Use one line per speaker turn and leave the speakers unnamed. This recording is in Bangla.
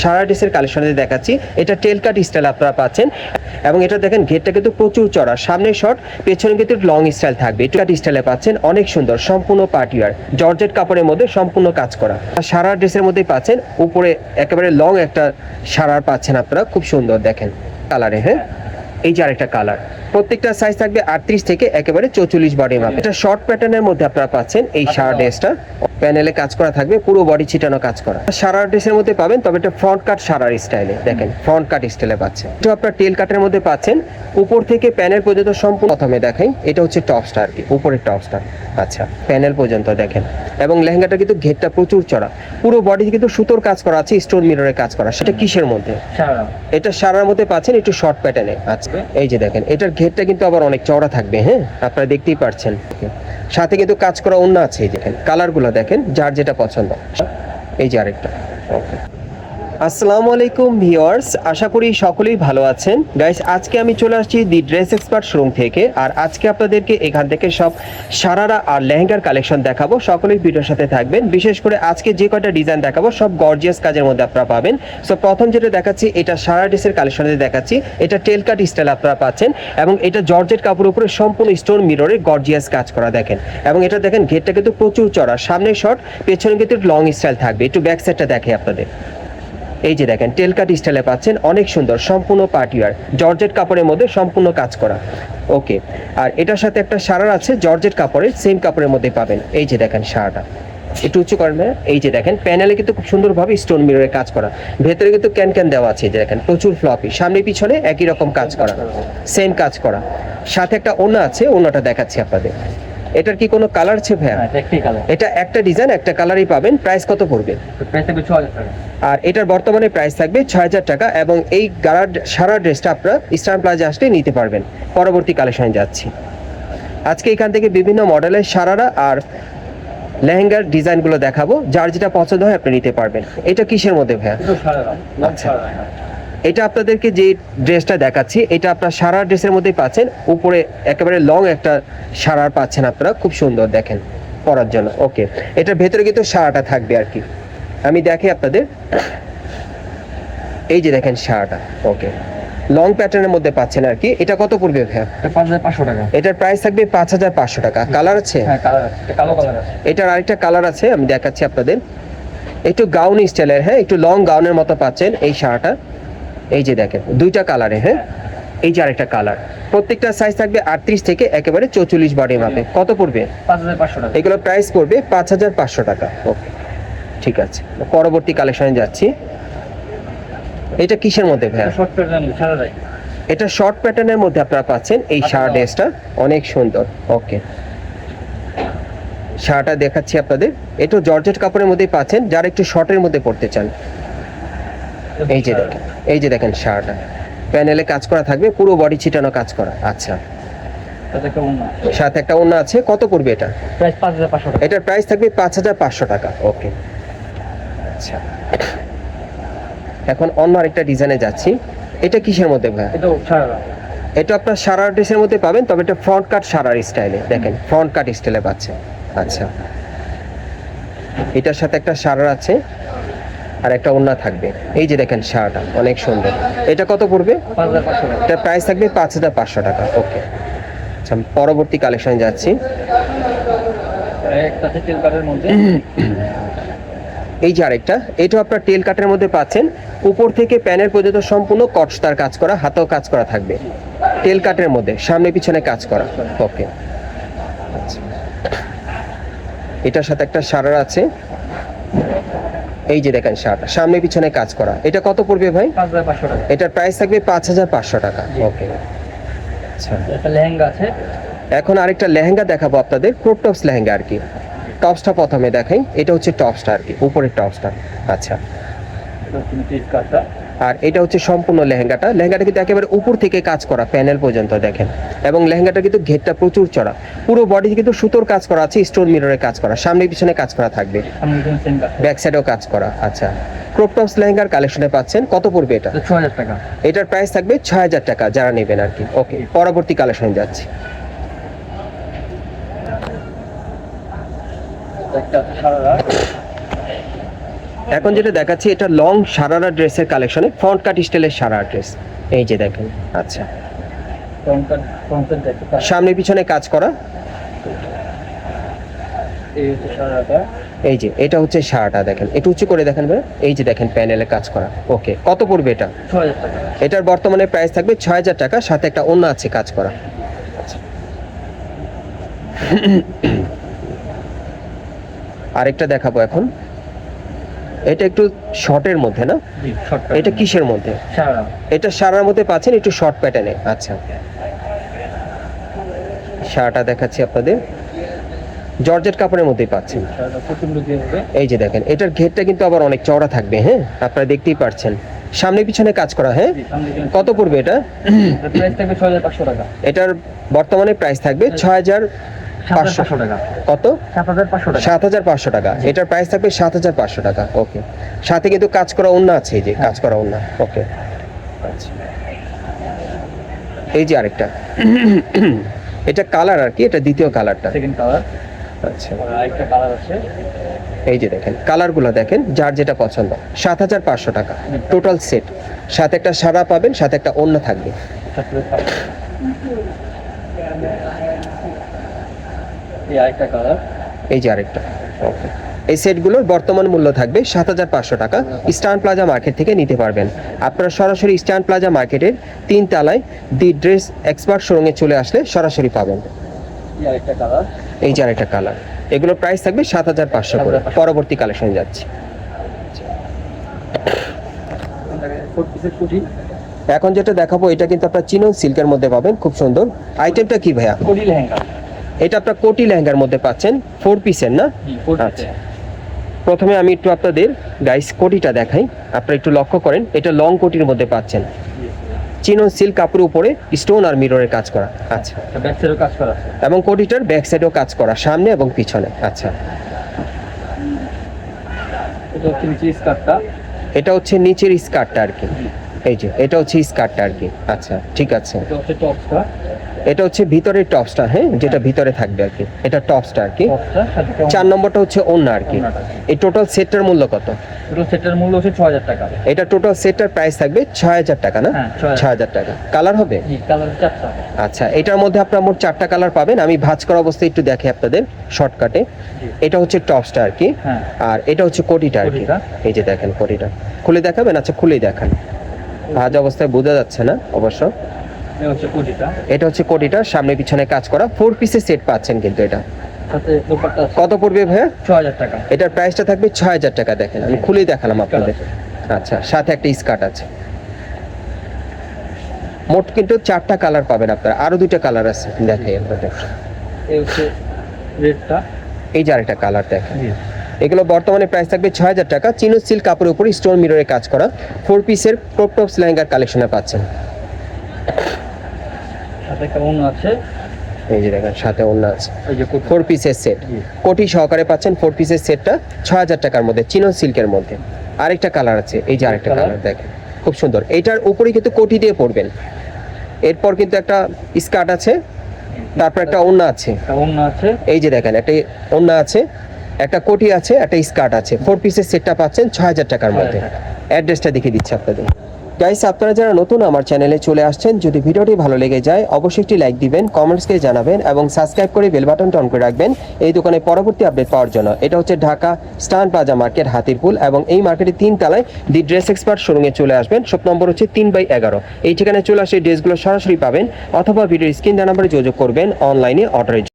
সারা ড্রেসের কালেকশনে দেখাচ্ছি। এটা টেল কাট স্টাইল আপনারা পাচ্ছেন। এবং এটা দেখেন ঘেরটা কিন্তু প্রচুর চড়া সামনে শর্ট পেছনে কিন্তু লং স্টাইল থাকবে। কাট স্টাইলে পাচ্ছেন। অনেক সুন্দর, সম্পূর্ণ পার্টিওয়ার জর্জেট কাপড়ের মধ্যে সম্পূর্ণ কাজ করা। আর সারা ড্রেসের মধ্যেই পাচ্ছেন। উপরে একেবারে লং একটা সারার পাচ্ছেন আপনারা। খুব সুন্দর দেখেন। কালারে হ্যাঁ? এই যে আরেকটা কালার প্রত্যেকটা সাইজ থাকবে আটত্রিশ থেকে একেবারে চৌচল্লিশ বডি মাপ। এটা শর্ট প্যাটার্নের মধ্যে আপনারা পাচ্ছেন এই সারা ড্রেসটা প্যানেলে কাজ করা থাকবে পুরো বডি ছিটানো কাজ করা। সারা ড্রেসের মধ্যে পাবেন তবে এটা ফ্রন্ট কাট সারার স্টাইলে দেখেন ফ্রন্ট কাট স্টাইলে পাচ্ছেন এটা আপনার টেল কাটের মধ্যে পাচ্ছেন। উপর থেকে প্যানেল পর্যন্ত সম্পূর্ণ প্রথমে দেখাই এটা হচ্ছে টপসটা আর কি উপরের টপসটা আচ্ছা প্যানেল পর্যন্ত দেখেন। এবং লেহেঙ্গাটা কিন্তু ঘেরটা প্রচুর চড়া। পুরো বডি কিন্তু সুতোর কাজ করা আছে স্টোন মিররের কাজ করা। সেটা কিসের মধ্যে? এটা সারার মধ্যে পাচ্ছেন একটু শর্ট প্যাটার্নে আচ্ছা এই যে দেখেন এটার ঘেরটা কিন্তু আবার অনেক চওড়া থাকবে হ্যাঁ? আপনারা দেখতেই পারছেন। সাথে কিন্তু কাজ করা অন্য আছে এই দেখেন কালারগুলো দেখেন, যার যেটা পছন্দ। এই যে আরেকটা। Okay. আসসালামু আলাইকুম ভিউয়ার্স, আশা করি সকলেই ভালো আছেন। গাইস আজকে আমি চলে আসছি দি ড্রেস এক্সপার্ট শোরুম থেকে, আর আজকে আপনাদেরকে এখান থেকে সব সারারা আর লেহেঙ্গার কালেকশন দেখাবো। সকলেই ভিডিওর সাথে থাকবেন। বিশেষ করে আজকে যে কয়টা ডিজাইন দেখাবো, সব গর্জিয়াস কাজের মধ্যে আপনারা পাবেন। সো প্রথম যেটা দেখাচ্ছি, এটা সারা ড্রেসের কালেকশনে দেখাচ্ছি। এটা টেল কাট স্টাইল আপনারা পাচ্ছেন, এবং এটা জর্জেট কাপড়ের উপরে সম্পূর্ণ স্টোন মিররে গর্জিয়াস কাজ করা দেখেন। এবং এটা দেখেন, ঘেরটা কিন্তু প্রচুর চড়া সামনে শর্ট পেছনে কিন্তু লং স্টাইল থাকবে। একটু ব্যাক সাইডটা দেখে আপনাদের। এই যে দেখেন টেলকাট স্টাইলে পাচ্ছেন, অনেক সুন্দর, সম্পূর্ণ পার্টিওয়ার জর্জেট কাপড়ের মধ্যে সম্পূর্ণ কাজ করা। ওকে, আর এটার সাথে একটা সারার আছে, জর্জেট কাপড়ের সেম কাপড়ের মধ্যে পাবেন। এই যে দেখেন সারাটা একটু উঁচু করেন। এই যে দেখেন প্যানেলে কিন্তু খুব সুন্দরভাবে স্টোন মিররের কাজ করা। ভেতরে কিন্তু ক্যান ক্যান দেওয়া আছে যে দেখেন, প্রচুর ফ্লপি সামনে পিছনে একই রকম কাজ করা। সেম কাজ করা। সাথে একটা ওনা আছে ওনাটা দেখাচ্ছি আপনাদের। এটার কি কোনো কালার আছে ভাইয়া?
হ্যাঁ
এটা একটা ডিজাইন একটা কালারই পাবেন। প্রাইস কত পড়বে? আর এটার বর্তমানে প্রাইস থাকবে ছয় হাজার টাকা এবং এই গাড়ার সারা ড্রেসটা আপনারা ইস্টার্ন প্লাজা আসলে নিতে পারবেন। পরবর্তী কালেকশনে যাচ্ছি। আজকে এখান থেকে বিভিন্ন মডেলের সারারা আর লেহেঙ্গার ডিজাইনগুলো দেখাবো। যার যেটা পছন্দ হয় আপনি নিতে পারবেন। এটা কিসের মধ্যে ভাইয়া? আচ্ছা। এটা আপনাদেরকে যে ড্রেসটা দেখাচ্ছি এটা আপনার সারা ড্রেসের মধ্যেই পাচ্ছেন। উপরে একেবারে লং একটা সারার পাচ্ছেন আপনারা খুব সুন্দর দেখেন পরার জন্য। ওকে এটার ভেতরে কিন্তু সারাটা থাকবে আর কি। আমি দেখি আপনাদের। এই যে দেখেন সারাটা। ওকে লং প্যাটার্নের মধ্যে পাচ্ছেন আর কি। এটা কত পড়বে ভাইয়া?
টাকা।
এটার প্রাইস থাকবে পাঁচ হাজার পাঁচশো টাকা। কালার আছে?
হ্যাঁ কালার আছে। এটা কালো কালার আছে।
এটার আরেকটা কালার আছে আমি দেখাচ্ছি আপনাদের। একটু গাউন স্টাইলের হ্যাঁ একটু লং গাউনের মতো পাচ্ছেন এই শাড়িটা এই যে দেখেন দুইটা কালারে হ্যাঁ? এই যে আরেকটা কালার প্রত্যেকটা সাইজ থাকবে আটত্রিশ থেকে একেবারে চৌচল্লিশ বডি মাপে কত পড়বে? এগুলো প্রাইস পড়বে পাঁচ হাজার পাঁচশো টাকা। ওকে ঠিক আছে। পরবর্তী কালেকশনে যাচ্ছি। এটা কিসের মধ্যে এটা শর্ট প্যাটার্নের মধ্যে আপনারা পাচ্ছেন এই শার্ট ড্রেসটা অনেক সুন্দর। ওকে শার্টটা দেখাচ্ছি আপনাদের। একটু জর্জেট কাপড়ের মধ্যেই পাচ্ছেন। যারা একটু শর্টের মধ্যে পড়তে চান এই যে দেখেন এই যে দেখেন শার্টটা প্যানেলে কাজ করা থাকবে পুরো বডি ছিটানো কাজ করা। আচ্ছা। সাথে একটা অন্য আছে। কত পড়বে এটা?
প্রাইস পাঁচ হাজার পাঁচশো টাকা।
এটার প্রাইস থাকবে পাঁচ হাজার পাঁচশো টাকা। ওকে আচ্ছা। এখন অন্য আরেকটা ডিজাইনে যাচ্ছি। এটা কিসের মধ্যে ভাইয়া এটা আপনার সারার ড্রেসের মধ্যে পাবেন তবে এটা ফ্রন্ট কাট সারার স্টাইলে দেখেন ফ্রন্ট কাট স্টাইলে পাচ্ছেন আচ্ছা। এটার সাথে একটা সারার আছে। আর একটা ওন্না থাকবে। এই যে দেখেন সারাটা অনেক সুন্দর। এটা কত পড়বে? এটা প্রাইস থাকবে পাঁচ হাজার পাঁচশো টাকা। ওকে। আচ্ছা পরবর্তী কালেকশনে যাচ্ছি। এই যে আরেকটা এটা আপনার টেল কাটের মধ্যে পাচ্ছেন। উপর থেকে প্যানের পর্যন্ত সম্পূর্ণ কটস্তার কাজ করা, হাতেও কাজ করা থাকবে। টেল কাটের মধ্যে, সামনে পিছনে কাজ করা। ওকে। আচ্ছা। এটার সাথে একটা সারার আছে। এই যে দেখেন শার্ট সামনে পিছনে কাজ করা। এটা কত পড়বে ভাই? এটার প্রাইস থাকবে পাঁচ হাজার পাঁচশো টাকা। ওকে আচ্ছা।
একটা লেহেঙ্গা আছে।
এখন আরেকটা লেহেঙ্গা দেখাবো আপনাদের ক্রপ টপস লেহেঙ্গা আর কি। টপসটা প্রথমে দেখাই এটা হচ্ছে টপসটা আর কি উপরের টপসটা আচ্ছা। আর এটা হচ্ছে সম্পূর্ণ লেহেঙ্গাটা। লেহেঙ্গাটা কিন্তু একেবারে উপর থেকে কাজ করা প্যানেল পর্যন্ত দেখেন। এবং লেহেঙ্গাটা কিন্তু ঘেরটা প্রচুর চড়া। পুরো বডি কিন্তু সুতোর কাজ করা আছে স্টোন মিররের কাজ করা। সামনে পিছনে কাজ করা থাকবে। ব্যাক সাইডেও কাজ। করা আচ্ছা। ক্রপ টপস লেহেঙ্গার কালেকশনে পাচ্ছেন। কত পড়বে এটা?
ছ হাজার টাকা।
এটার প্রাইস থাকবে ছয় হাজার টাকা যারা নেবেন আর কি। ওকে পরবর্তী কালেকশনে যাচ্ছি।
একটা
এখন যেটা দেখাচ্ছি এটা লং সারারা ড্রেসের কালেকশনে ফ্রন্ট কাট স্টাইলের সারারা ড্রেস এই যে দেখেন আচ্ছা। সামনে পিছনে কাজ করা।
এই
যে এটা হচ্ছে সারাটা দেখেন। একটু উঁচু করে দেখেন ভাই। এই যে দেখেন প্যানেলে কাজ করা। ওকে কত পড়বে এটা? এটার বর্তমানে প্রাইস থাকবে ছয় হাজার টাকা সাথে একটা অন্য আছে কাজ করা। আরেকটা দেখাবো এখন। এটা একটু শর্টের মধ্যে না? এটা কিসের মধ্যে? এটা সারার মধ্যে পাচ্ছেন একটু শর্ট প্যাটার্নে আচ্ছা। শার্টটা দেখাচ্ছি আপনাদের। জর্জেট কাপড়ের মধ্যেই পাচ্ছেন।
সারাটা
এই যে দেখেন এটার ঘেরটা কিন্তু আবার অনেক চওড়া থাকবে হ্যাঁ? আপনারা দেখতেই পারছেন। সামনে পিছনে কাজ করা হ্যাঁ? কত পড়বে এটা? এটার বর্তমানে প্রাইস থাকবে ছয় হাজার পাঁচশো
পাঁচশো টাকা।
কত?
সাত হাজার পাঁচশো টাকা।
এটার প্রাইস থাকবে সাত হাজার পাঁচশো টাকা। ওকে সাথে কিন্তু কাজ করা অন্য আছে এই যে কাজ করা অন্য ওকে এই যে আরেকটা। এটা কালার আর কি? এটা দ্বিতীয় কালারটা
সেকেন্ড কালার
আচ্ছা।
আরেকটা কালার আছে।
এই যে দেখেন কালারগুলো দেখেন যার যেটা পছন্দ। সাত হাজার পাঁচশো টাকা। টোটাল সেট সাথে একটা সারা পাবেন সাথে একটা অন্য থাকবে।
এই আরেকটা কালার
এই যে আরেকটা। ওকে এই সেটগুলোর বর্তমান মূল্য থাকবে সাত হাজার পাঁচশো টাকা। ইস্টার্ন প্লাজা মার্কেট থেকে নিতে পারবেন। আপনারা সরাসরি ইস্টার্ন প্লাজা মার্কেটের তিন তলায় দি ড্রেস এক্সপার্ট শোরুমে চলে আসলে সরাসরি পাবেন।
এই আরেকটা কালার
এই যে আরেকটা কালার এগুলোর প্রাইস থাকবে সাত হাজার পাঁচশো করে। পরবর্তী কালেকশন যাচ্ছি। এখন যেটা দেখাবো এটা কিন্তু আপনার চিনন সিল্কের মধ্যে পাবেন। খুব সুন্দর। আইটেমটা কি ভাইয়া?
লেহেঙ্গা।
এটা আপনার কোটি লেহেঙ্গার মধ্যে পাচ্ছেন ফোর পিসের না? আচ্ছা। প্রথমে আমি একটু আপনাদের গাইস কোটিটা দেখাই। আপনারা একটু লক্ষ্য করেন এটা লং কোটির মধ্যে পাচ্ছেন। চিনন সিল্ক কাপড়ের উপরে স্টোন আর মিররের কাজ করা। আচ্ছা।
ব্যাক সাইডেও কাজ করা।
এবং কোটিটার ব্যাক সাইডেও কাজ করা সামনে এবং পিছনে। আচ্ছা।
এটা হচ্ছে
নিচের স্কার্টটা। আর কি। এই যে এটা হচ্ছে স্কার্টটা আর কি। আচ্ছা ঠিক আছে।
এটা হচ্ছে টপসটা।
এটা হচ্ছে ভিতরের টপসটা হ্যাঁ? যেটা ভিতরে থাকবে আর কি। এটা টপসটা আর কি। চার নম্বরটা হচ্ছে অন্য আর কি। এই টোটাল সেটটার মূল্য কত?
সেটের মূল্য হচ্ছে ছ হাজার টাকা।
এটা টোটাল সেটটার প্রাইস থাকবে ছয় হাজার টাকা না?
হ্যাঁ, 6,000
ছয় হাজার টাকা। কালার হবে? আচ্ছা এটার মধ্যে আপনার মোট চারটা কালার পাবেন। আমি ভাঁজ করা অবস্থায় একটু দেখে আপনাদের শর্টকাটে। এটা হচ্ছে টপসটা আর কি।
হ্যাঁ।
আর এটা হচ্ছে কোটিটা আর কি। এই যে দেখেন কোটিটা। খুলে দেখাবেন? আচ্ছা খুলেই দেখান। ভাজ অবস্থায় বোঝা যাচ্ছে না অবশ্য।
এটা হচ্ছে কুটিটা।
সামনে পিছনে কাজ করা। ফোর পিসের সেট পাচ্ছেন কিন্তু এটা। কত পড়বে ভাইয়া?
ছ হাজার টাকা।
এটার প্রাইসটা থাকবে ছয় হাজার টাকা দেখেন। আমি খুলেই দেখালাম আপনাদের। আচ্ছা সাথে একটা স্কার্ট আছে। মোট কিন্তু চারটা কালার পাবেন আপনারা। আরও দুইটা কালার আছে। দেখাই আপনাদের
এই
যে আরেকটা কালার দেখেন। এগুলো বর্তমানে প্রাইস থাকবে ছয় হাজার টাকা। চিনো সিল্ক কাপড়ের উপর স্টোন মিররে কাজ করা। ফোর পিসের ক্রপ টপস লেহেঙ্গার কালেকশনে পাচ্ছেন।
সাথে একটা অন্য আছে?
এই যে দেখেন সাথে অন্য আছে। ফোর পিসের সেট কোটি সহকারে পাচ্ছেন ফোর পিসের সেটটা ছয় হাজার টাকার মধ্যে চিনো সিল্কের মধ্যে। আরেকটা কালার আছে এই যে আরেকটা কালার দেখেন। খুব সুন্দর। এইটার উপরে কিন্তু কোটি দিয়ে পড়বেন। এরপর কিন্তু একটা স্কার্ট আছে তারপর একটা ওড়না আছে।
একটা অন্য আছে।
এই যে দেখেন একটা ওড়না আছে একটা কোটি আছে একটা স্কার্ট আছে। ফোর পিসের সেটটা পাচ্ছেন ছয় হাজার টাকার মধ্যে। অ্যাড্রেসটা দেখিয়ে দিচ্ছি আপনাদের। গাইস আপনারা যারা নতুন আমার চ্যানেলে চলে আসছেন, যদি ভিডিওটি ভালো লেগে যায়, অবশ্যই একটি লাইক দিবেন কমেন্টসকে জানাবেন এবং সাবস্ক্রাইব করে বেল বাটনটা অন করে রাখবেন এই দোকানে পরবর্তী আপডেট পাওয়ার জন্য এটা হচ্ছে ঢাকা স্টান প্লাজা মার্কেট হাতিরপুল এবং এই মার্কেটের তিন তলায় দি ড্রেস এক্সপার্ট শোরুমে চলে আসবেন শপ নম্বর হচ্ছে তিন বাই এগারো এই ঠিকানায় চলে আসে ড্রেসগুলো সরাসরি পাবেন অথবা ভিডিওর স্ক্রিন নাম্বারে যোগাযোগ করবেন অনলাইনে অর্ডারের।